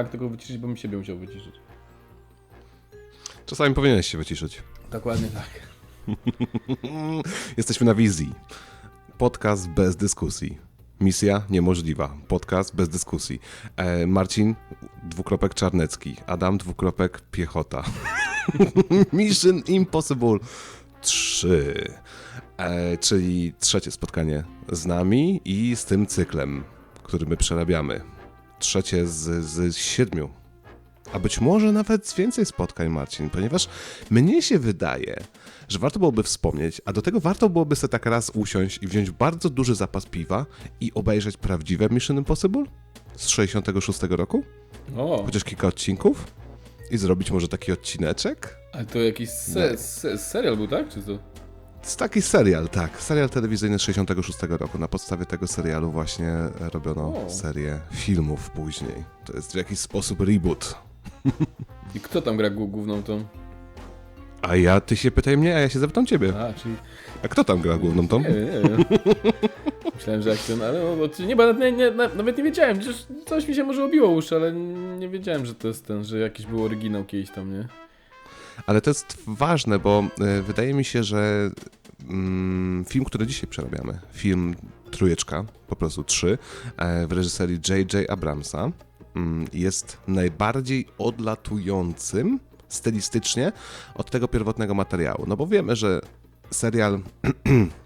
jak tego wyciszyć, bo bym siebie musiał wyciszyć. Czasami powinieneś się wyciszyć. Dokładnie tak. Jesteśmy na wizji. Podcast bez dyskusji. Misja niemożliwa. Podcast bez dyskusji. E, Marcin, dwukropek Czarnecki. Adam, dwukropek Piechota. Mission Impossible 3. E, czyli trzecie spotkanie z nami i z tym cyklem, który my przerabiamy. Trzecie z, z siedmiu. A być może nawet z więcej spotkań, Marcin, ponieważ mnie się wydaje, że warto byłoby wspomnieć, a do tego warto byłoby sobie tak raz usiąść i wziąć bardzo duży zapas piwa i obejrzeć prawdziwe Mission Impossible z 66 roku, O, chociaż kilka odcinków i zrobić może taki odcineczek. ale to jakiś se, se, serial był, tak? Czy co? Jest taki serial, tak, serial telewizyjny z 66 roku. Na podstawie tego serialu właśnie robiono O. serię filmów później. To jest w jakiś sposób reboot. I kto tam gra głó- główną tą? A ja, ty się pytaj mnie, a ja się zapytam ciebie. A, czyli... A kto tam gra główną tą? Nie nie wiem. Myślałem, że akcjon, ale no, nie, nawet nie, nie, na- nawet nie wiedziałem, coś mi się może obiło uszy, ale nie wiedziałem, że to jest ten, że jakiś był oryginał kiedyś tam, nie? Ale to jest ważne, bo y, wydaje mi się, że mm, film, który dzisiaj przerabiamy, film Trójeczka, po prostu trzy, e, w reżyserii J.J. Abramsa, mm, jest najbardziej odlatującym stylistycznie od tego pierwotnego materiału. No bo wiemy, że serial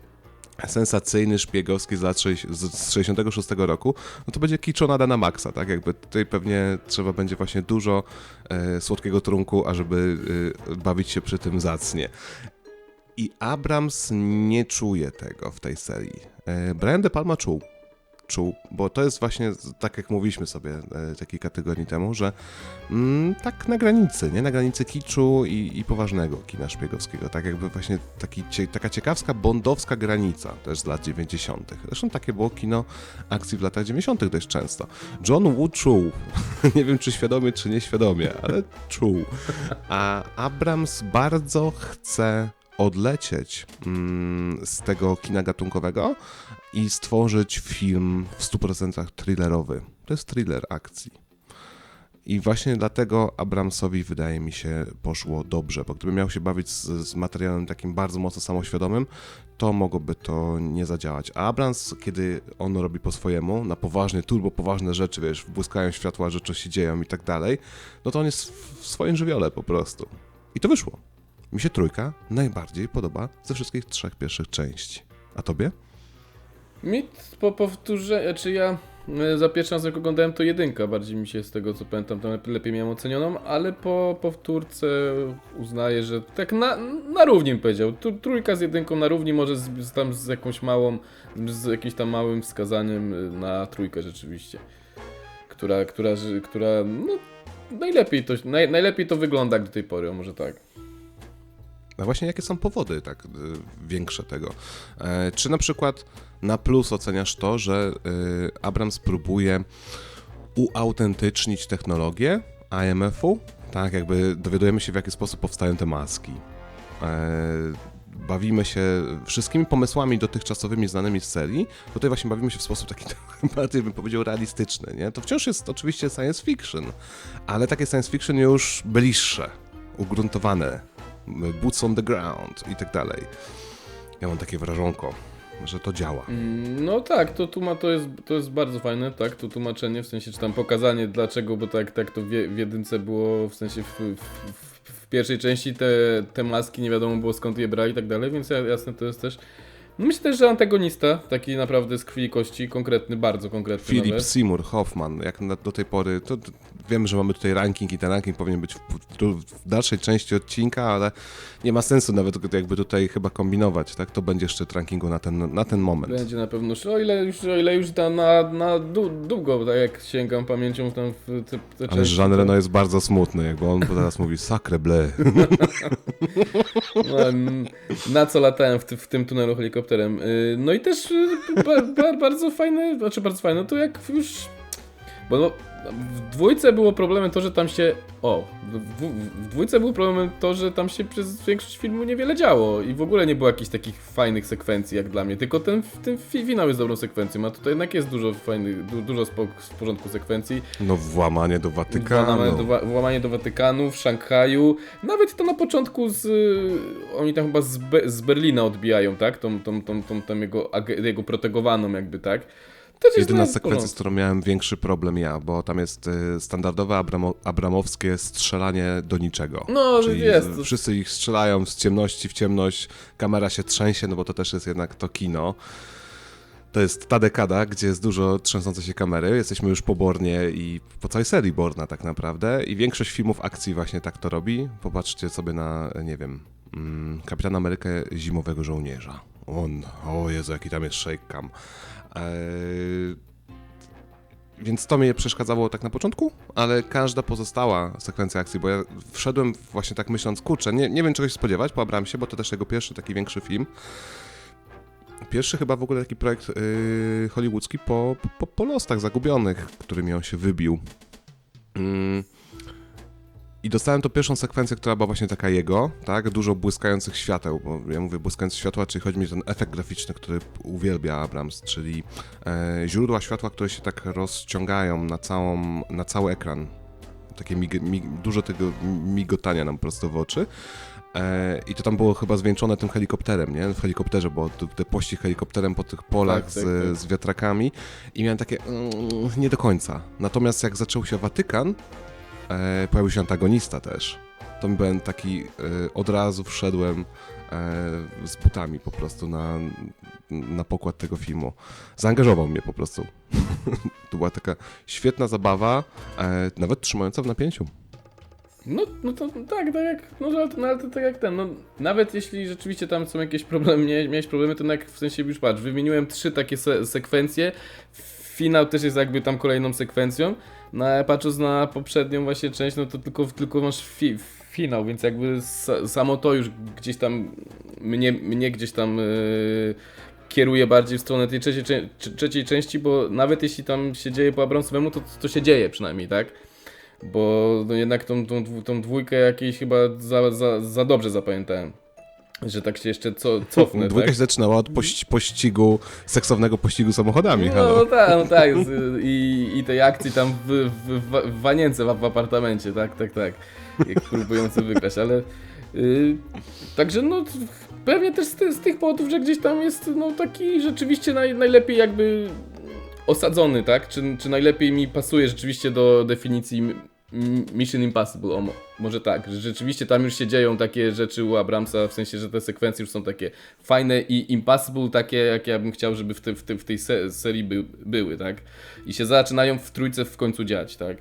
sensacyjny, szpiegowski z lat z z 66 roku, no to będzie kiczonada na maksa, tak? Jakby tutaj pewnie trzeba będzie właśnie dużo e, słodkiego trunku, ażeby e, bawić się przy tym zacnie. I Abrams nie czuje tego w tej serii. E, Brian De Palma czuł. Bo to jest właśnie, tak jak mówiliśmy sobie e, kilka tygodni temu, że mm, tak na granicy, nie? Na granicy kiczu i, i poważnego kina szpiegowskiego. Tak jakby właśnie taki, taka ciekawska, bondowska granica też z lat 90. Zresztą takie było kino akcji w latach 90. dość często. John Woo czuł. Nie wiem, czy świadomie, czy nieświadomie, ale czuł. A Abrams bardzo chce odlecieć mm, z tego kina gatunkowego i stworzyć film w 100% thrillerowy. To jest thriller akcji. I właśnie dlatego Abramsowi wydaje mi się poszło dobrze, bo gdyby miał się bawić z, z materiałem takim bardzo mocno samoświadomym, to mogłoby to nie zadziałać. A Abrams, kiedy on robi po swojemu, na poważnie, turbo poważne rzeczy, wiesz, błyskają światła, rzeczy się dzieją i tak dalej, no to on jest w swoim żywiole po prostu. I to wyszło. Mi się trójka najbardziej podoba ze wszystkich trzech pierwszych części. A tobie? Mi po powtórzeniu, czy ja e, za pierwszy raz jak oglądałem to jedynka, bardziej mi się z tego co pamiętam, tam lepiej miałem ocenioną, ale po powtórce uznaję, że tak na, na równi powiedział. Trójka z jedynką na równi, może z, tam z jakąś małą, z jakimś tam małym wskazaniem y, na trójkę rzeczywiście. Która, która, która no najlepiej to, naj, najlepiej to wygląda do tej pory, może tak. A właśnie jakie są powody tak y, większe tego? E, czy na przykład na plus oceniasz to, że y, Abrams próbuje uautentycznić technologię IMF-u? Tak, jakby dowiadujemy się w jaki sposób powstają te maski. E, bawimy się wszystkimi pomysłami dotychczasowymi znanymi z serii, tutaj właśnie bawimy się w sposób taki bardziej bym powiedział realistyczny, nie? To wciąż jest oczywiście science fiction, ale takie science fiction już bliższe, ugruntowane, boots on the ground i tak dalej. Ja mam takie wrażonko, że to działa. Mm, No tak, to, tłuma, to, jest, to jest bardzo fajne, tak, to tłumaczenie, w sensie, czy tam pokazanie dlaczego, bo tak, tak to w, je- w jedynce było, w sensie w, w, w, pierwszej części te, te maski nie wiadomo było skąd je brali i tak dalej, więc ja- jasne to jest też... No Myślę też, że antagonista, taki naprawdę z krwi i kości, konkretny, bardzo konkretny Philip nawet. Seymour Hoffman, jak do tej pory, to, to wiem, że mamy tutaj ranking i ten ranking powinien być w, w, w dalszej części odcinka, ale nie ma sensu nawet jakby tutaj chyba kombinować, tak? To będzie szczyt rankingu na ten, na ten moment. Będzie na pewno, o ile już, o ile już na, na, na dłu- długo, tak jak sięgam pamięcią tam w te, te Ale części, Jean Reno jest bardzo smutny, jakby on teraz mówi sacre bleu. No, na co latałem w, w tym tunelu helikopterem. Y, No i też y, ba, ba, bardzo fajne, znaczy bardzo fajne, to jak już. Bo no, W dwójce było problemem to, że tam się. O, w, w, dwójce było problemem to, że tam się przez większość filmu niewiele działo i w ogóle nie było jakichś takich fajnych sekwencji jak dla mnie. Tylko ten, ten fi- finał jest dobrą sekwencją, a tutaj jednak jest dużo fajnych, du, dużo w porządku sekwencji. No włamanie do Watykanu. Włamanie do, włamanie do Watykanu w Szanghaju. Nawet to na początku z. Oni tam chyba z, Be- z Berlina odbijają, tak? Tą, tą, tą, tą, tą jego, jego protegowaną, jakby, tak? To jest Jedyna sekwencja, z którą miałem większy problem ja, bo tam jest y, standardowe abramo, abramowskie strzelanie do niczego. No, Czyli jest. wszyscy ich strzelają z ciemności w ciemność, kamera się trzęsie, no bo to też jest jednak to kino. To jest ta dekada, gdzie jest dużo trzęsącej się kamery. Jesteśmy już po Bornie i po całej serii Borna tak naprawdę. I większość filmów akcji właśnie tak to robi. Popatrzcie sobie na, nie wiem, mm, Kapitan Amerykę Zimowego Żołnierza. On, o Jezu, jaki tam jest shake cam. Eee, więc to mnie przeszkadzało tak na początku, ale każda pozostała sekwencja akcji, bo ja wszedłem właśnie tak myśląc, kurczę, nie, nie wiem czego się spodziewać po Abramsie, bo to też jego pierwszy taki większy film. Pierwszy chyba w ogóle taki projekt yy, hollywoodzki po, po, po Lostach Zagubionych, którymi on się wybił. Mm. I dostałem to pierwszą sekwencję, która była właśnie taka jego, tak? Dużo błyskających świateł, bo ja mówię błyskające światła, czyli chodzi mi o ten efekt graficzny, który uwielbia Abrams, czyli e, źródła światła, które się tak rozciągają na, całą, na cały ekran. Takie mig, mig, dużo tego migotania nam prosto w oczy. E, I to tam było chyba zwieńczone tym helikopterem, nie? W helikopterze, bo te pościg helikopterem po tych polach Tak, z, tak, tak. z wiatrakami i miałem takie mm, nie do końca. Natomiast jak zaczął się Watykan, e, pojawił się antagonista też. To byłem taki, e, od razu wszedłem e, z butami po prostu na, na pokład tego filmu. Zaangażował mnie po prostu. to była taka świetna zabawa, e, nawet trzymająca w napięciu. No, no to tak, tak jak, no, no, ale to tak jak ten, no, nawet jeśli rzeczywiście tam są jakieś problemy, mia- miałeś problemy, to jak w sensie już patrz, wymieniłem trzy takie se sekwencje, finał też jest jakby tam kolejną sekwencją, no a patrząc na poprzednią właśnie część, no to tylko, tylko masz fi finał, więc jakby sa samo to już gdzieś tam mnie, mnie gdzieś tam yy, kieruje bardziej w stronę tej trzeciej, trzeciej części, bo nawet jeśli tam się dzieje po Abramsowemu, to to się dzieje przynajmniej, tak? Bo no jednak tą, tą, tą dwójkę jakiejś chyba za, za, za dobrze zapamiętałem. Że tak się jeszcze co, cofnę, Dwójka tak? się zaczynała od poś pościgu, seksownego pościgu samochodami, No, no tak, no tak. I, I tej akcji tam w, w, w, wanience w, w apartamencie, tak, tak, tak. Jak próbujący wygrać, ale... Yy, także no, pewnie też z, ty, z tych powodów, że gdzieś tam jest no taki rzeczywiście naj, najlepiej jakby osadzony, tak? Czy, czy najlepiej mi pasuje rzeczywiście do definicji Mission Impossible, o, mo- może tak, że rzeczywiście tam już się dzieją takie rzeczy u Abramsa, w sensie, że te sekwencje już są takie fajne i Impossible takie, jak ja bym chciał, żeby w, te, w, te, w tej se serii by, były, tak? I się zaczynają w trójce w końcu dziać, tak?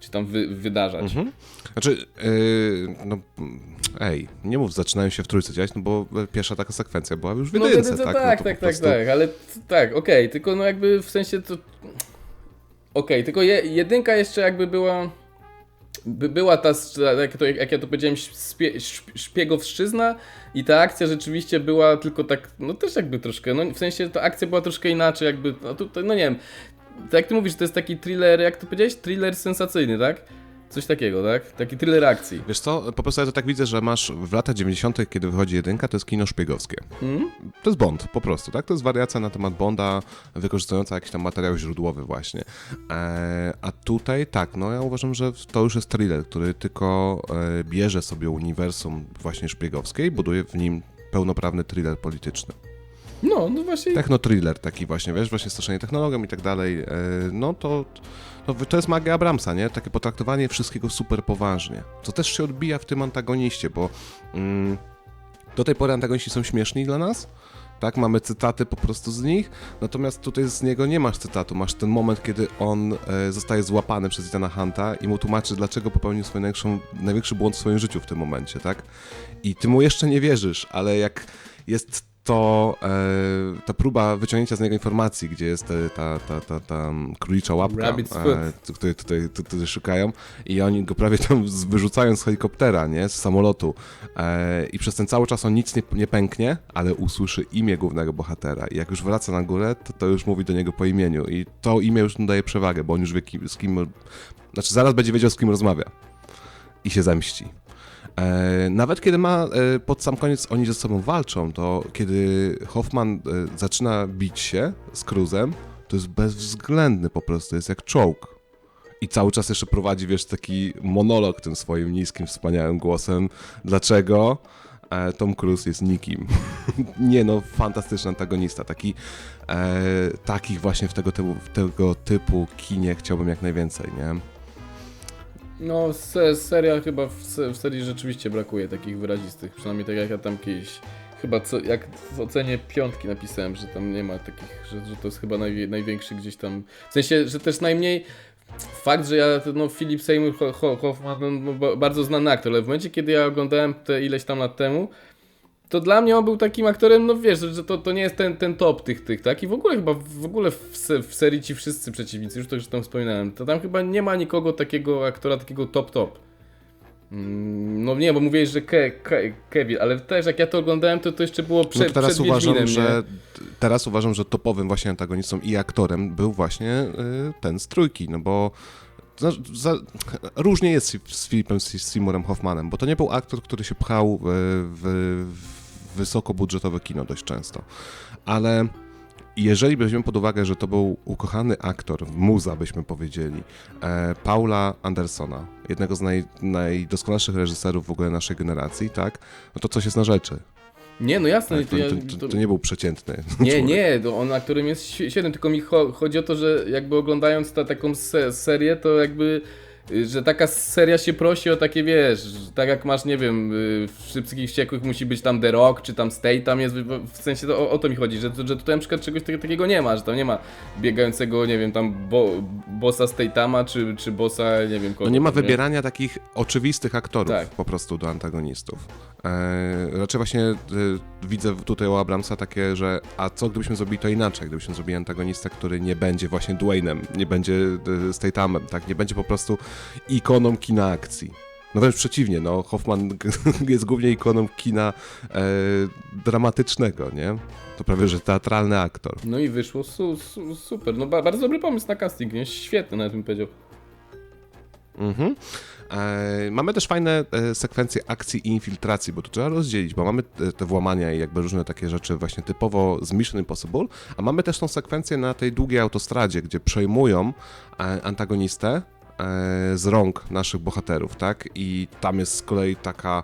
Czy tam wy, wydarzać. Mhm. Znaczy, yy, no, ej, nie mów, zaczynają się w trójce dziać, no bo pierwsza taka sekwencja była już w No, jedynce, jedynce, tak? tak, no tak, tak, tak, prostu- tak, ale t- tak, okej, tylko no jakby w sensie to... Okej, tylko je, jedynka jeszcze jakby była... By była ta, jak, to, jak ja to powiedziałem, śpie, szp- szpiegowszczyzna i ta akcja rzeczywiście była tylko tak, no też jakby troszkę, no w sensie ta akcja była troszkę inaczej, jakby, no tutaj, no nie wiem, tak jak ty mówisz, to jest taki thriller, jak to powiedziałeś? Thriller sensacyjny, tak? Coś takiego, tak? Taki thriller akcji. Wiesz co, po prostu ja to tak widzę, że masz w latach 90., kiedy wychodzi jedynka, to jest kino szpiegowskie. Mhm. To jest Bond, po prostu, tak? To jest wariacja na temat Bonda, wykorzystująca jakiś tam materiał źródłowy właśnie. E, a tutaj tak, no ja uważam, że to już jest thriller, który tylko e, bierze sobie uniwersum właśnie szpiegowskie i buduje w nim pełnoprawny thriller polityczny. No, no właśnie. Techno-thriller taki właśnie, wiesz, właśnie stoszenie technologią i tak dalej, e, no to, to, to jest magia Abramsa, nie? Takie potraktowanie wszystkiego super poważnie, co też się odbija w tym antagoniście, bo mm, do tej pory antagoniści są śmieszni dla nas, tak, mamy cytaty po prostu z nich, natomiast tutaj z niego nie masz cytatu, masz ten moment, kiedy on e, zostaje złapany przez Ethana Hunta i mu tłumaczy, dlaczego popełnił swój największą, największy błąd w swoim życiu w tym momencie, tak? I ty mu jeszcze nie wierzysz, ale jak jest to e, ta próba wyciągnięcia z niego informacji, gdzie jest e, ta, ta, ta, ta mm, królicza łapka, e, której tutaj, tu- tutaj szukają i oni go prawie tam wyrzucają z helikoptera, nie, z samolotu. E, i przez ten cały czas on nic nie, nie pęknie, ale usłyszy imię głównego bohatera. I jak już wraca na górę, to, to już mówi do niego po imieniu. I to imię już mu daje przewagę, bo on już wie kim, z kim, znaczy zaraz będzie wiedział z kim rozmawia. I się zemści. E, nawet kiedy ma e, pod sam koniec oni ze sobą walczą, to kiedy Hoffman e, zaczyna bić się z Cruzem, to jest bezwzględny po prostu, jest jak czołg. I cały czas jeszcze prowadzi, wiesz, taki monolog tym swoim niskim, wspaniałym głosem. Dlaczego Tom Cruise jest nikim? Nie no, fantastyczny antagonista. Taki, e, takich właśnie w tego, typu, w tego typu kinie chciałbym jak najwięcej, nie? No, se, seria chyba w, w serii rzeczywiście brakuje takich wyrazistych. Przynajmniej tak jak ja tam kiedyś. Chyba co, jak w ocenie piątki napisałem, że tam nie ma takich, że, że to jest chyba najwie, największy gdzieś tam. W sensie, że też najmniej. Fakt, że ja, no Philip Seymour Ho- Ho- Hoffman, no, ba- bardzo znany aktor, ale w momencie, kiedy ja oglądałem te ileś tam lat temu, to dla mnie on był takim aktorem, no wiesz, że to, to nie jest ten, ten top tych, tych, tak? I w ogóle chyba, w ogóle w, se, w serii ci wszyscy przeciwnicy, już to już tam wspominałem, to tam chyba nie ma nikogo takiego aktora, takiego top top. Mm, No nie, bo mówiłeś, że Ke, Ke, Kevin, ale też jak ja to oglądałem, to to jeszcze było przed, no teraz przed uważam, Wiedźminem, że nie? teraz uważam, że topowym właśnie antagonistą i aktorem był właśnie y, ten z trójki, no bo za, za, różnie jest z Philipem Seymourem Hoffmanem, bo to nie był aktor, który się pchał w, w, w wysokobudżetowe kino dość często, ale jeżeli weźmiemy pod uwagę, że to był ukochany aktor, muza byśmy powiedzieli, e, Paula Andersona, jednego z naj, najdoskonalszych reżyserów w ogóle naszej generacji, tak, no to coś jest na rzeczy. Nie, no jasne. Tak, to, to, to, to nie był przeciętny. Nie, nie, on aktorem jest świe- świetny, tylko mi cho- chodzi o to, że jakby oglądając ta, taką se serię, to jakby, że taka seria się prosi o takie, wiesz, tak jak masz, nie wiem, y, w Szybkich Wściekłych musi być tam The Rock, czy tam Stay, tam jest, w- sensie to, o, o to mi chodzi, że, że tutaj na przykład czegoś tak- takiego nie ma, że tam nie ma biegającego, nie wiem, tam bo, bossa Statama, czy, czy bossa, nie wiem kogo. No nie ma wybierania takich oczywistych aktorów Tak. po prostu do antagonistów. E, raczej właśnie e, widzę tutaj u Abramsa takie, że a co gdybyśmy zrobili to inaczej? Gdybyśmy zrobili antagonistę, który nie będzie właśnie Dwaynem, nie będzie e, Stathamem, tak? Nie będzie po prostu ikoną kina akcji. No wręcz przeciwnie, no Hoffman jest głównie ikoną kina e, dramatycznego, nie? To prawie, że teatralny aktor. No i wyszło su, su, super, no ba, bardzo dobry pomysł na casting, nie? Świetny nawet bym powiedział. Mhm. E, mamy też fajne e, sekwencje akcji i infiltracji, bo to trzeba rozdzielić, bo mamy te, te włamania i jakby różne takie rzeczy właśnie typowo z Mission Impossible, a mamy też tą sekwencję na tej długiej autostradzie, gdzie przejmują e, antagonistę z rąk naszych bohaterów, tak? I tam jest z kolei taka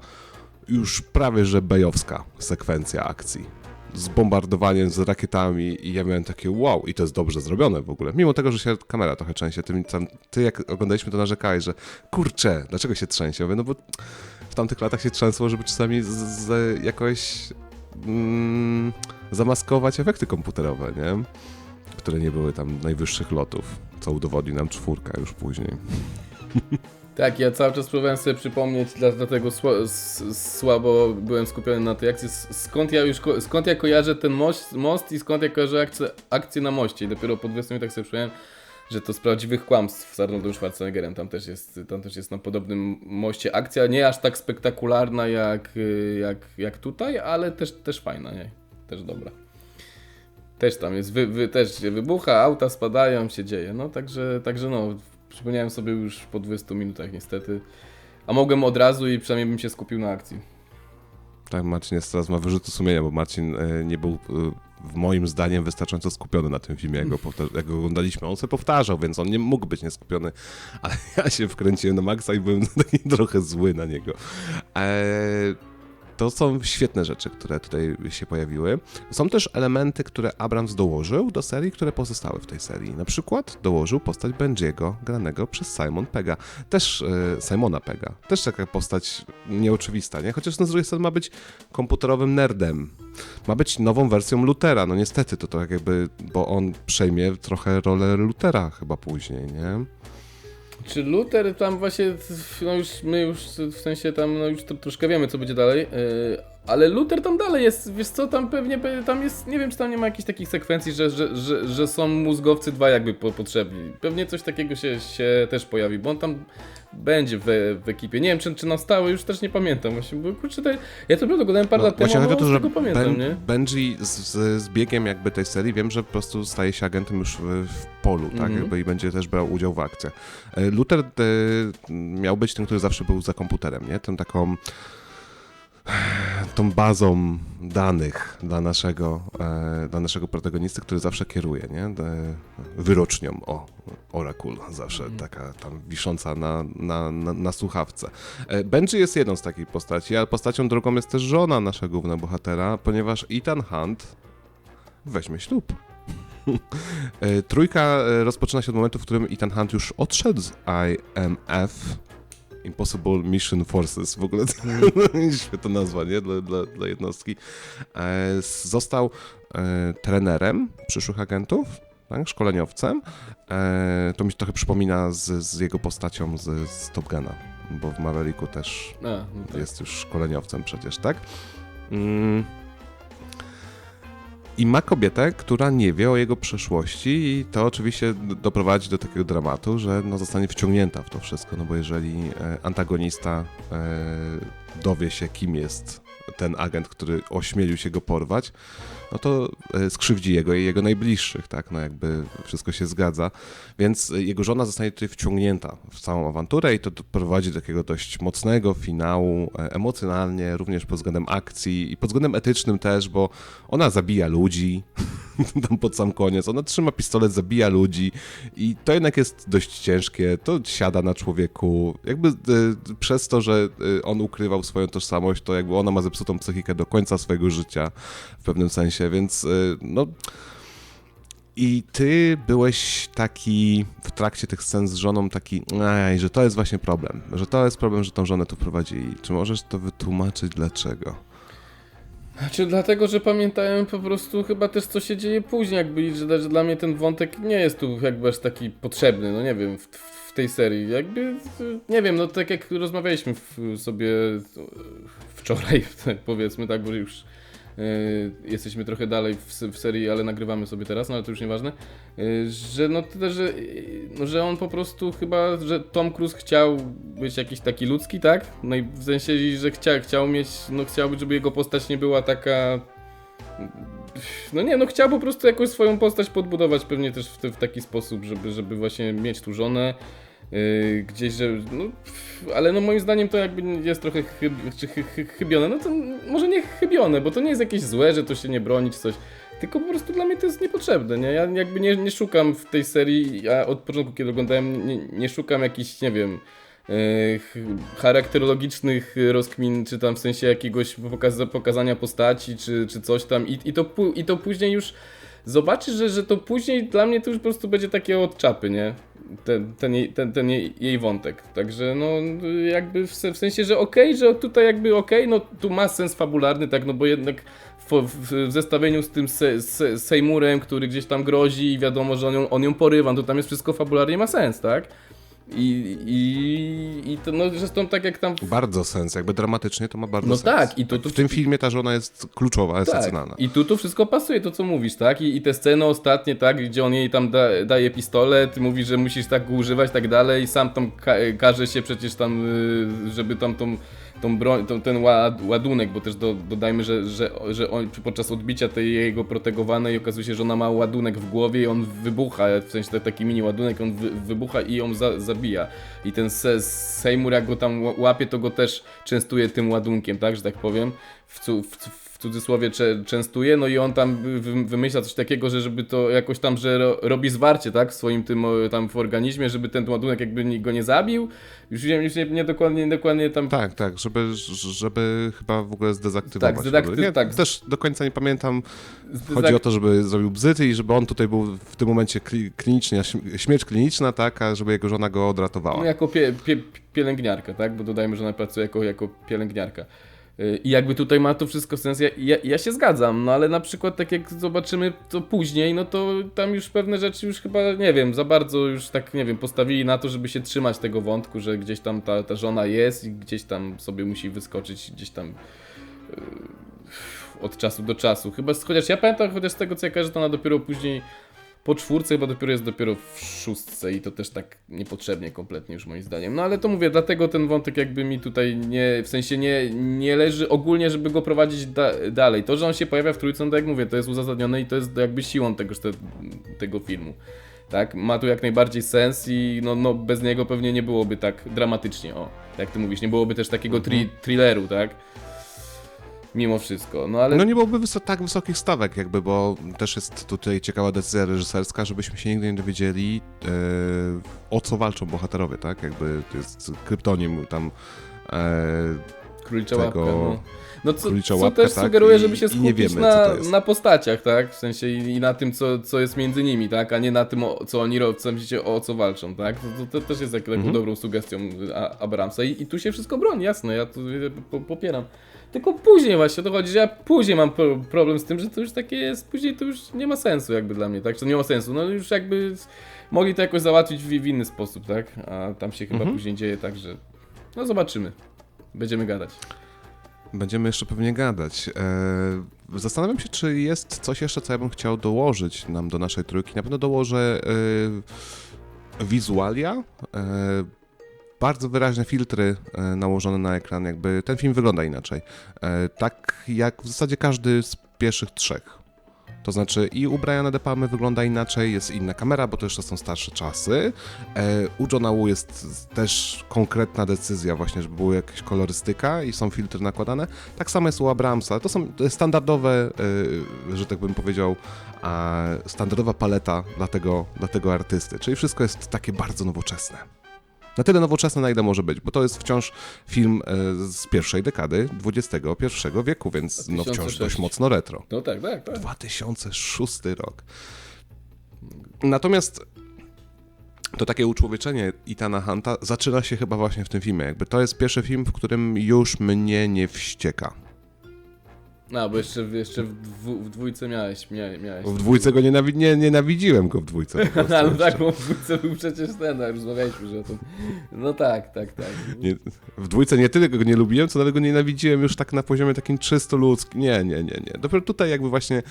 już prawie że bejowska sekwencja akcji. Z bombardowaniem, z rakietami i ja miałem takie wow, i to jest dobrze zrobione w ogóle. Mimo tego, że się kamera trochę trzęsie. Ty, tam, ty jak oglądaliśmy to narzekałeś, że kurczę, dlaczego się trzęsie? Mówię, no bo w tamtych latach się trzęsło, żeby czasami z, z jakoś mm, zamaskować efekty komputerowe, nie? Które nie były tam najwyższych lotów, co udowodni nam czwórka już później. Tak, ja cały czas próbowałem sobie przypomnieć, dla- dlatego sła, słabo byłem skupiony na tej akcji. Skąd ja już skąd ja kojarzę ten most, most i skąd ja kojarzę akcję, akcję na moście. I dopiero po 20 minutach sobie przypomniałem, że to z prawdziwych kłamstw z Arnoldem Schwarzeneggerem. Tam też jest, tam też jest na podobnym moście akcja. Nie aż tak spektakularna jak, y, jak, jak tutaj, ale też, też fajna, nie? Też dobra. Też tam jest, wy, wy, też się wybucha, auta spadają, się dzieje. No także, także no, przypomniałem sobie już po 20 minutach niestety. A mogłem od razu i przynajmniej bym się skupił na akcji. Tak, Marcin jest teraz ma wyrzuty sumienia, bo Marcin e, nie był e, w moim zdaniem wystarczająco skupiony na tym filmie, jak go, powtar- jak go oglądaliśmy. On sobie powtarzał, więc on nie mógł być nieskupiony, ale ja się wkręciłem na maksa i byłem taki trochę zły na niego. E, to są świetne rzeczy, które tutaj się pojawiły. Są też elementy, które Abrams dołożył do serii, które pozostały w tej serii. Na przykład dołożył postać Benjiego, granego przez Simon Pega. Też e, Simona Pega. Też taka postać nieoczywista, nie? Chociaż no, z drugiej strony ma być komputerowym nerdem. Ma być nową wersją Lutera. No niestety to tak jakby, bo on przejmie trochę rolę Lutera chyba później, nie? Czy Luther tam właśnie, no już my już w sensie tam no już troszkę wiemy co będzie dalej, yy, Ale Luther tam dalej jest, wiesz co, tam pewnie, pe- tam jest, nie wiem czy tam nie ma jakichś takich sekwencji, że, że, że, że są mózgowcy dwa jakby po, potrzebni. Pewnie coś takiego się, się też pojawi, bo on tam będzie w, w ekipie. Nie wiem czy, czy na stałe, już też nie pamiętam właśnie, bo kurczę, to, ja to prawda oglądałem parę lat temu, no, o to, że tego pamiętam, ben, nie? Benji z, z, biegiem jakby tej serii wiem, że po prostu staje się agentem już w, w polu, tak, Mhm. jakby i będzie też brał udział w akcjach. E, Luther e, miał być tym, który zawsze był za komputerem, nie? Tą taką tą bazą danych dla naszego, e, dla naszego protagonisty, który zawsze kieruje, nie? Wyrocznią, o, Oracle, zawsze Mhm. taka tam wisząca na, na, na, na słuchawce. E, Benji jest jedną z takich postaci, ale postacią drugą jest też żona naszego głównego bohatera, ponieważ Ethan Hunt weźmie ślub. E, Trójka rozpoczyna się od momentu, w którym Ethan Hunt już odszedł z IMF, Impossible Mission Forces, w ogóle świetna nazwa, nie? Dla, dla, dla jednostki. E, Został e, trenerem przyszłych agentów, tak? szkoleniowcem. E, to mi się trochę przypomina z, z jego postacią z, z Top Guna, bo w Mavericku też A, no tak. jest już szkoleniowcem przecież, tak? Mm. I ma kobietę, która nie wie o jego przeszłości i to oczywiście doprowadzi do takiego dramatu, że no, zostanie wciągnięta w to wszystko, no bo jeżeli e, antagonista e, dowie się, kim jest ten agent, który ośmielił się go porwać, no to e, skrzywdzi jego i jego najbliższych, tak, no jakby wszystko się zgadza, więc jego żona zostanie tutaj wciągnięta w całą awanturę i to doprowadzi do takiego dość mocnego finału, e, emocjonalnie, również pod względem akcji i pod względem etycznym też, bo ona zabija ludzi, tam pod sam koniec, ona trzyma pistolet, zabija ludzi i to jednak jest dość ciężkie, to siada na człowieku, jakby e, przez to, że e, on ukrywał swoją tożsamość, to jakby ona ma zepsutą psychikę do końca swojego życia w pewnym sensie, więc e, no... I ty byłeś taki w trakcie tych scen z żoną taki, ej, że to jest właśnie problem, że to jest problem, że tą żonę tu wprowadzili. Czy możesz to wytłumaczyć dlaczego? Znaczy dlatego, że pamiętałem po prostu chyba też co się dzieje później, jakby że, że dla mnie ten wątek nie jest tu jakby aż taki potrzebny, no nie wiem, w, w tej serii, jakby, nie wiem, no tak jak rozmawialiśmy w, sobie wczoraj, tak powiedzmy, tak, bo już jesteśmy trochę dalej w, w serii, ale nagrywamy sobie teraz, no ale to już nieważne, y, że no tyle, że, y, no, że on po prostu chyba, że Tom Cruise chciał być jakiś taki ludzki, tak? No i w sensie, że chcia, chciał mieć, no chciałby, żeby jego postać nie była taka no nie, no chciał po prostu jakąś swoją postać podbudować pewnie też w, w taki sposób, żeby, żeby właśnie mieć tu żonę. Yy, gdzieś, że. No, ale no moim zdaniem to jakby jest trochę chy, chy, chybione. No to może nie chybione, bo to nie jest jakieś złe, że to się nie broni czy coś. Tylko po prostu dla mnie to jest niepotrzebne, nie? Ja jakby nie, nie szukam w tej serii, ja od początku kiedy oglądałem, nie, nie szukam jakichś, nie wiem, ch- charakterologicznych rozkmin, czy tam w sensie jakiegoś pokaza pokazania postaci, czy, czy coś tam i, i, to, i to później już zobaczysz, że, że to później dla mnie to już po prostu będzie takie od czapy, nie? Ten, ten, jej, ten, ten jej, jej wątek. Także no jakby w, se- w sensie, że okej, że tutaj jakby okej, no tu ma sens fabularny, tak, no bo jednak w, w, w zestawieniu z tym se, se, Seymourem, który gdzieś tam grozi i wiadomo, że on ją, on ją porywa, to tam jest wszystko fabularnie ma sens, tak? I, i, i to, no zresztą tak jak tam Bardzo sens, jakby dramatycznie to ma bardzo No sens. tak, i w tym filmie ta żona jest kluczowa, esencjonalna. Tak. I tu to wszystko pasuje, to co mówisz, tak? I, i te sceny ostatnie, tak, gdzie on jej tam da, daje pistolet, mówi, że musisz tak go używać, tak dalej, sam tam ka każe się przecież tam, y, żeby tam tą, tą broń, ten ład, ładunek, bo też do, dodajmy, że, że, że on podczas odbicia tej jego protegowanej okazuje się, że ona ma ładunek w głowie i on wybucha, w sensie taki mini ładunek, on wy, wybucha i ją za, zabija. I ten se, Seymour jak go tam ła- łapie, to go też częstuje tym ładunkiem, tak, że tak powiem, w, cu, w, w cudzysłowie częstuje, no i on tam wy, wymyśla coś takiego, że żeby to jakoś tam, że ro, robi zwarcie, tak, w swoim tym tam w organizmie, żeby ten ładunek jakby go nie zabił, już nie, już nie, nie dokładnie, nie dokładnie tam Tak, tak, żeby, żeby chyba w ogóle zdezaktywować. Tak, zdezakty- nie, tak. Też do końca nie pamiętam. zdezak- Chodzi o to, żeby zrobił bzyty i żeby on tutaj był w tym momencie kli, klinicznie, śm- śmierć kliniczna, tak, a żeby jego żona go odratowała. No, jako pie, pie, pielęgniarka, tak? Bo dodajmy, że ona pracuje jako, jako pielęgniarka. Y, I jakby tutaj ma to wszystko sens, ja, ja, ja się zgadzam, no ale na przykład tak jak zobaczymy to później, no to tam już pewne rzeczy już chyba, nie wiem, za bardzo już tak, nie wiem, postawili na to, żeby się trzymać tego wątku, że gdzieś tam ta, ta żona jest i gdzieś tam sobie musi wyskoczyć, gdzieś tam y, od czasu do czasu. Chyba, chociaż ja pamiętam, chociaż z tego co ja kojarzę, to ona dopiero później po czwórce chyba dopiero jest dopiero w szóstce i to też tak niepotrzebnie kompletnie już moim zdaniem. No ale to mówię, dlatego ten wątek jakby mi tutaj nie, w sensie nie, nie leży ogólnie, żeby go prowadzić da, dalej. To, że on się pojawia w trójce, no tak jak mówię, to jest uzasadnione i to jest jakby siłą tegoż te, tego filmu. Tak, ma tu jak najbardziej sens i no, no bez niego pewnie nie byłoby tak dramatycznie, o, jak ty mówisz, nie byłoby też takiego tri thrilleru, tak? Mimo wszystko, no ale... No nie byłoby tak wysokich stawek jakby, bo też jest tutaj ciekawa decyzja reżyserska, żebyśmy się nigdy nie dowiedzieli e, o co walczą bohaterowie, tak? Jakby to jest kryptonim tam e, Królicza tego- łapka, no. No co, co też tak, sugeruje, i- żeby się skupić wiemy, na, to na postaciach, tak? W sensie i, i na tym, co, co jest między nimi, tak? A nie na tym, o, co oni robią, sensie o co walczą, tak? To, to, to też jest jak, taką Mhm. dobrą sugestią Abramsa I, i tu się wszystko broni, jasne, ja tu po, popieram. Tylko później właśnie to chodzi, że ja później mam pro, problem z tym, że to już takie jest, później to już nie ma sensu jakby dla mnie, tak? Czy to nie ma sensu, no już jakby mogli to jakoś załatwić w, w inny sposób, tak? A tam się chyba Mhm. później dzieje tak, że no zobaczymy. Będziemy gadać. Będziemy jeszcze pewnie gadać. E, zastanawiam się, czy jest coś jeszcze, co ja bym chciał dołożyć nam do naszej trójki. Na pewno dołożę e, wizualia, e, bardzo wyraźne filtry e, nałożone na ekran, jakby ten film wygląda inaczej. E, tak jak w zasadzie każdy z pierwszych trzech. To znaczy i u Briana De Palmy wygląda inaczej, jest inna kamera, bo to jeszcze są starsze czasy. E, u Johna Woo jest też konkretna decyzja właśnie, żeby była jakaś kolorystyka i są filtry nakładane. Tak samo jest u Abramsa. To są standardowe, że tak bym powiedział, standardowa paleta dla tego, dla tego artysty. Czyli wszystko jest takie bardzo nowoczesne. Na tyle nowoczesne, na ile może być, bo to jest wciąż film e, z pierwszej dekady XXI wieku, więc no wciąż 2006. dość mocno retro. No tak, tak, tak. 2006 rok. Natomiast to takie uczłowieczenie Itana Hunta zaczyna się chyba właśnie w tym filmie. Jakby to jest pierwszy film, w którym już mnie nie wścieka. No, bo jeszcze, jeszcze w, dwu, w dwójce miałeś, miałeś. miałeś. W dwójce go nienawi- nie, nienawidziłem go w dwójce. Po prostu Ale jeszcze. tak, bo w dwójce był przecież ten, no, rozmawialiśmy już o tym. No tak, tak, tak. Nie, w dwójce nie tyle go nie lubiłem, co nawet go nienawidziłem już tak na poziomie takim czysto ludzkim. Nie, nie, nie, nie. Dopiero tutaj jakby właśnie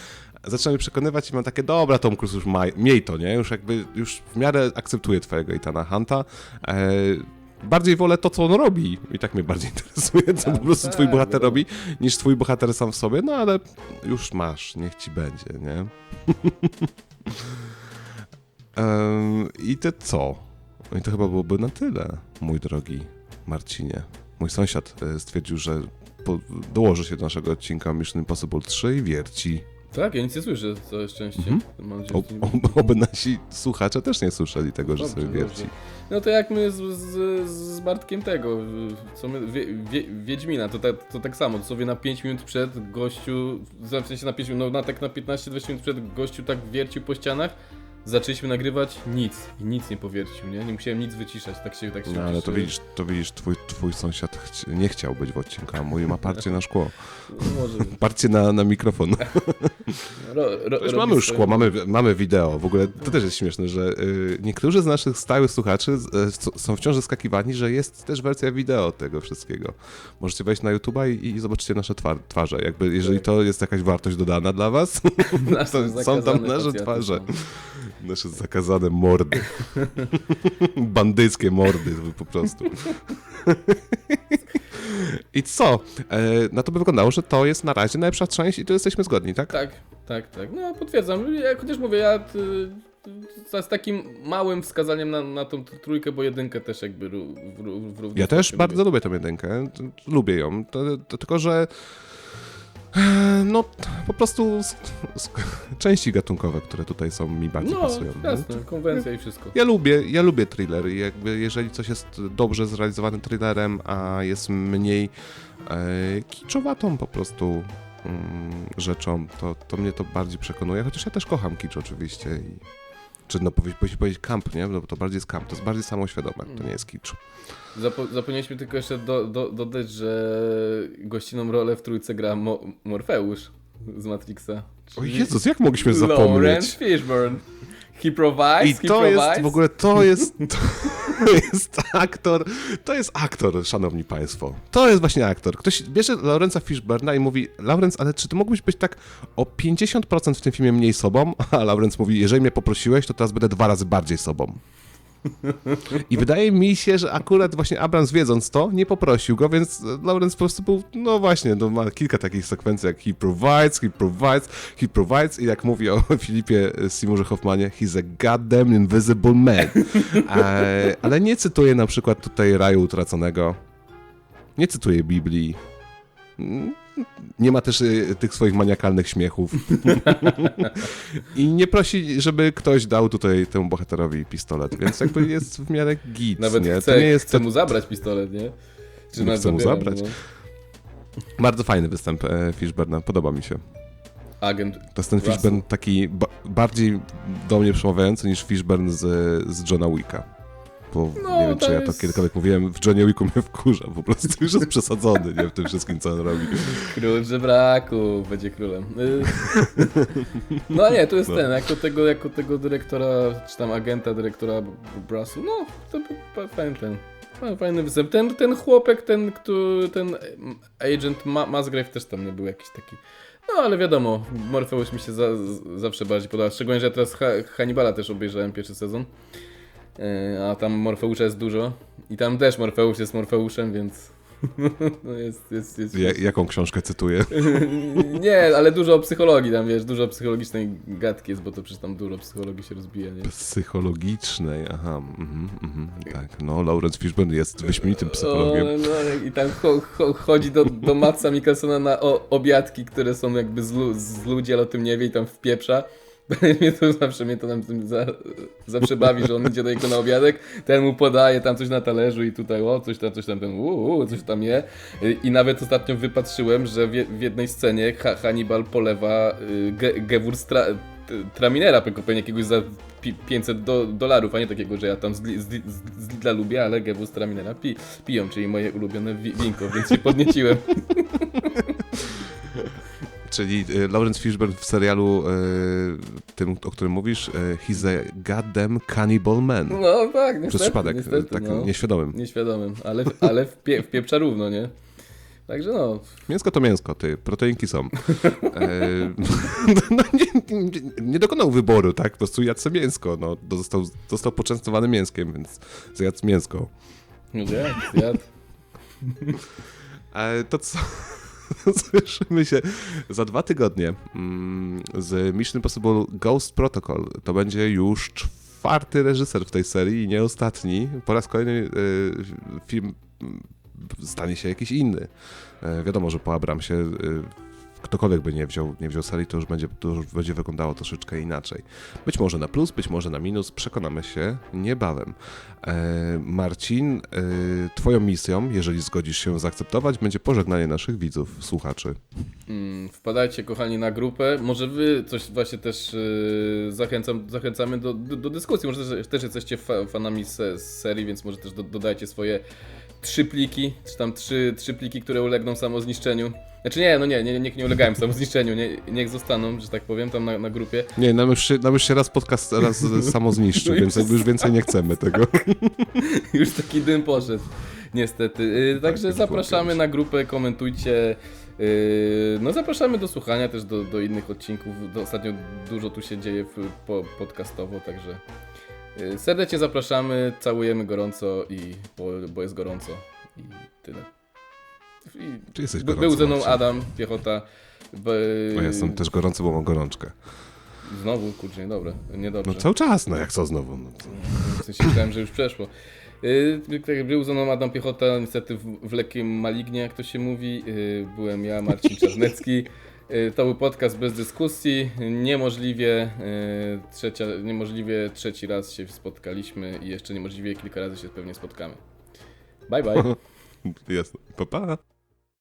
zaczyna mnie przekonywać i mam takie, dobra Tom Cruise już miej to, nie? Już jakby, już w miarę akceptuję twojego Itana Hunta. E, bardziej wolę to, co on robi i tak mnie bardziej interesuje, co Tak, po prostu twój tak, bohater no. robi, niż twój bohater sam w sobie, no ale już masz, niech ci będzie, nie? Em, I te co? I to chyba byłoby na tyle, mój drogi Marcinie. Mój sąsiad e, stwierdził, że dołoży się do naszego odcinka Mission Impossible 3 i wierci. Tak, ja nic nie słyszę, całe szczęście. Mhm. Mam nadzieję, że nie- oby nasi słuchacze też nie słyszeli tego, że Dobrze, sobie wierci. dobrze. No to jak my z, z, z Bartkiem tego, co my, wie, wie, Wiedźmina, to, tak- to tak samo, sobie na 5 minut przed gościu, w sensie na 5 minut, no na tak na 15-20 minut przed gościu tak wiercił po ścianach, zaczęliśmy nagrywać nic i nic nie powiercił, nie? Nie musiałem nic wyciszać, tak się tak się No ale to widzisz, to widzisz twój, twój sąsiad chci- nie chciał być w odcinku, a mój ma parcie na szkło. No, może. Parcie na, na mikrofon. Ro, ro, robi mamy już swoje- szkło, mamy, mamy wideo. W ogóle to też jest śmieszne, że y, niektórzy z naszych stałych słuchaczy y, s- są wciąż zaskakiwani, że jest też wersja wideo tego wszystkiego. Możecie wejść na YouTube'a i, i zobaczycie nasze twar- twarze. Jakby, jeżeli Tak. to jest jakaś wartość dodana dla was, Nasze są tam zakazane nasze twarze. są. Nasze zakazane mordy. Bandyckie mordy po prostu. I co? E, no to by wyglądało, że to jest na razie najlepsza część i tu jesteśmy zgodni, tak? Tak, tak, tak. No potwierdzam. Ja, chociaż mówię, ja ty, ty, z takim małym wskazaniem na, na tą trójkę, bo jedynkę też jakby Ja też bardzo lubię tę jedynkę, lubię ją, to, to tylko że e, no po prostu części gatunkowe, które tutaj są mi bardziej No, pasują. nie? jasne, konwencja i wszystko. Ja lubię, ja lubię thrillery i jakby jeżeli coś jest dobrze zrealizowanym thrillerem, a jest mniej e, kiczowatą po prostu mm, rzeczą, to, to mnie to bardziej przekonuje, chociaż ja też kocham kicz oczywiście i czy no powinien powiedzieć camp, nie? No bo to bardziej jest camp, to jest bardziej samoświadome, to nie jest kicz. Zapo zapomnieliśmy tylko jeszcze do, do, dodać, że gościną rolę w trójce gra Mo Morfeusz z Matrixa. O Jezus, jak mogliśmy Lawrence zapomnieć? Fishburne. He provides, I to jest w ogóle, to jest, to, jest aktor, to jest aktor, szanowni państwo. To jest właśnie aktor. Ktoś bierze Laurenza Fishburna i mówi, Laurence, ale czy ty mógłbyś być tak o 50% w tym filmie mniej sobą? A Laurence mówi, jeżeli mnie poprosiłeś, to teraz będę dwa razy bardziej sobą. I wydaje mi się, że akurat właśnie Abrams wiedząc to, nie poprosił go, więc Lawrence po prostu był, no właśnie, no ma kilka takich sekwencji jak he provides, he provides, he provides i jak mówi o Filipie Seymourze Hoffmanie, he's a goddamn invisible man. E, ale nie cytuję na przykład tutaj Raju Utraconego, nie cytuję Biblii, Mm, nie ma też y, tych swoich maniakalnych śmiechów. I nie prosi, żeby ktoś dał tutaj temu bohaterowi pistolet, więc jakby jest w miarę git, Nawet nie? chce, to nie jest chce mu zabrać pistolet, nie? No, nas chce mu zabrać. no. bardzo fajny występ e, Fishburna, podoba mi się. Agent. To jest ten Russell. Fishburn taki ba bardziej do mnie przemawiający niż Fishburn z, z Johna Wicka. Bo No, nie wiem, czy ja jest- to kiedykolwiek mówiłem, w Johnie Wicku mnie wkurza, po prostu już jest przesadzony, nie? W tym wszystkim, co on robi. Król żebraku będzie królem. Y, No nie, to jest No. ten, jako tego, jako tego dyrektora, czy tam agenta dyrektora B- Brassu, no, to był fa- fajny ten, fa- fajny występ. Ten, ten chłopek, ten, który, ten mm, agent Ma Musgrave też tam nie był jakiś taki, no ale wiadomo, Morpheus mi się za, z- zawsze bardziej podoba, szczególnie, że ja teraz ha Hannibala też obejrzałem pierwszy sezon, a tam Morfeusza jest dużo i tam też Morfeusz jest Morfeuszem, więc no jest, jest, jest, Ja, jaką książkę cytuję? nie, ale dużo o psychologii tam, wiesz, dużo psychologicznej gadki jest, bo to przecież tam dużo psychologii się rozbija, nie? Psychologicznej, aha, mhm, mhm, tak. No, Lawrence Fishburne jest wyśmienitym psychologiem. O, no, I tam cho, cho, chodzi do, do Matsa Mikkelsona na o, obiadki, które są jakby z, lu, z ludzi, ale o tym nie wie i tam wpieprza. mnie to zawsze mnie to tam za, zawsze bawi, że on idzie do niego na obiadek, ten mu podaje tam coś na talerzu i tutaj o, coś tam, coś tam, ten uuu, coś tam je. I, nawet ostatnio wypatrzyłem, że w, w jednej scenie ha, Hannibal polewa y, ge, Gewurztra t- Traminera, pewnie jakiegoś za pi- 500 do, dolarów, a nie takiego, że ja tam z, Li- z, Li- z, z Lidla lubię, ale Gewurz Traminera pi, piją, czyli moje ulubione wi, winko, więc się podnieciłem. Czyli e, Lawrence Fishburne w serialu e, tym, o którym mówisz, e, he's a goddamn cannibal man. No tak, niestety, Przez przypadek, niestety, tak no. nieświadomym. Nieświadomym, ale, ale wpie, wpieprza równo, nie? Także no, Mięsko to mięsko, ty, proteinki są. E, no, nie, nie, nie dokonał wyboru, tak? Po prostu jadł sobie mięsko, no, został, został poczęstowany mięskiem, więc zjadł mięsko. zjadł, zjadł. E, to co? Słyszymy się za dwa tygodnie mm, z Mission Impossible Ghost Protocol. To będzie już czwarty reżyser w tej serii i nie ostatni. Po raz kolejny e, film stanie się jakiś inny. E, wiadomo, że po Abramsie e, ktokolwiek by nie wziął, nie wziął serii, to już, będzie, to już będzie wyglądało troszeczkę inaczej. Być może na plus, być może na minus, przekonamy się niebawem. E, Marcin, e, twoją misją, jeżeli zgodzisz się zaakceptować, będzie pożegnanie naszych widzów, słuchaczy. Mm, Wpadajcie kochani na grupę. Może wy coś właśnie też yy, zachęcam, zachęcamy do, do, do dyskusji. Może też, też jesteście fa, fanami z serii, więc może też do, dodajcie swoje trzy pliki, czy tam trzy, trzy pliki, które ulegną samozniszczeniu. Znaczy nie, no nie, nie niech nie ulegają samozniszczeniu, nie, niech zostaną, że tak powiem, tam na, na grupie. Nie, nam już, się, nam już się raz podcast raz samo zniszczył, No więc jakby już więcej nie chcemy tego. Już taki dym poszedł, niestety. Yy, także już zapraszamy na grupę, komentujcie. Yy, no zapraszamy do słuchania też do, do innych odcinków. Ostatnio dużo tu się dzieje podcastowo, także serdecznie zapraszamy, całujemy gorąco i bo, bo jest gorąco i tyle. I Czy jesteś gorący, był ze mną? Adam, piechota. Bo ja jestem też gorący, bo mam gorączkę. Znowu, kurczę, niedobre, niedobrze. No cały czas, no jak co znowu? No, to... W sensie myślałem, że już przeszło. Yy, tak był ze mną Adam Piechota, niestety w, w lekkim malignie, jak to się mówi. Yy, byłem ja, Marcin Czarnecki. Yy, to był podcast bez dyskusji. Niemożliwie, yy, trzecia, niemożliwie trzeci raz się spotkaliśmy i jeszcze niemożliwie kilka razy się pewnie spotkamy. Bye bye. Jasne. Pa, pa.